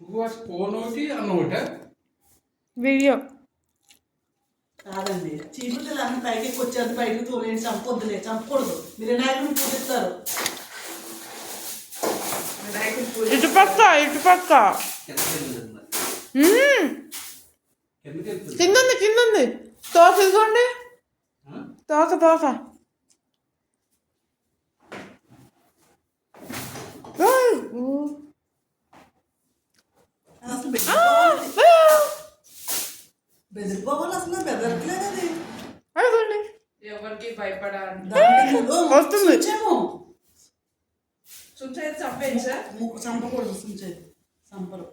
నువ్వు ఆ ఫోన్ ఒకటి అన్న ఒకట వీడియో కాదండి. చీపులు అన్ని పైకి వచ్చేది బయటకు తోలేని చంపొద్దులే చంపకూడదు. మీరు వినాయకుడిని పూజిస్తారు ఇటు పక్క ఇటు పక్క. మ్మ్. ఎందుకు వెళ్తుంది కింద ఉంది కింద ఉంది తోక ఇదిగోండి? తోక తోక ఏయ్, ఊ. అసలు బెదిరిపోవాలి ఆ, బెదిరిపోవాలి అసలు బెదరట్లేదు అది అదిగోండి ఎవరికి వస్తుంది. చంపకూడదు చంపరు.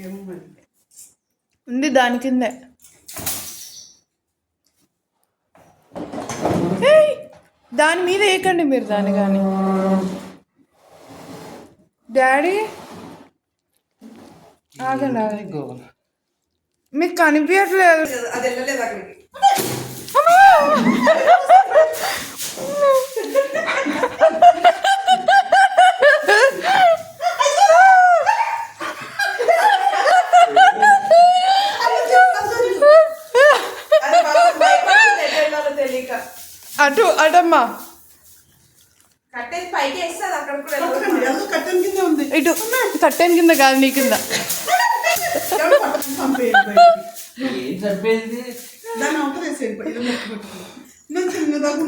ఏమో మరి ఉంది దాని కిందే. ఏయ్, దాని మీద వేయకండి మీరు దాన్ని కానీ డాడీ? ఆగండి ఆగండి. మీకు కనిపించట్లేదు అది వెళ్ళలేదు అక్కడికి అది పాపం భయపడుతుంది ఎటు వెళ్ళాలో తెలియక అటు అటమ్మా కట్టేసి పైకి వేస్తుంది అక్కడ కూడా పట్టుకోండి వెళ్ళదు. అదో కట్టెల కింద ఉంది ఇటు కట్టెన్ కింద కాదు నీ కింద ఏం చంపేది మొక్కు పెట్టుకుని నేను చిన్నదాకా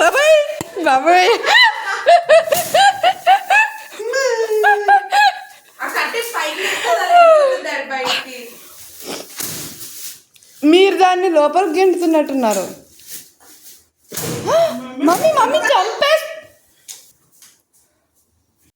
బాబాయ్ బాబాయ్. మీరు దాన్ని లోపలికి గెంటుతున్నట్టున్నారు మమ్మీ మమ్మీ. చంప.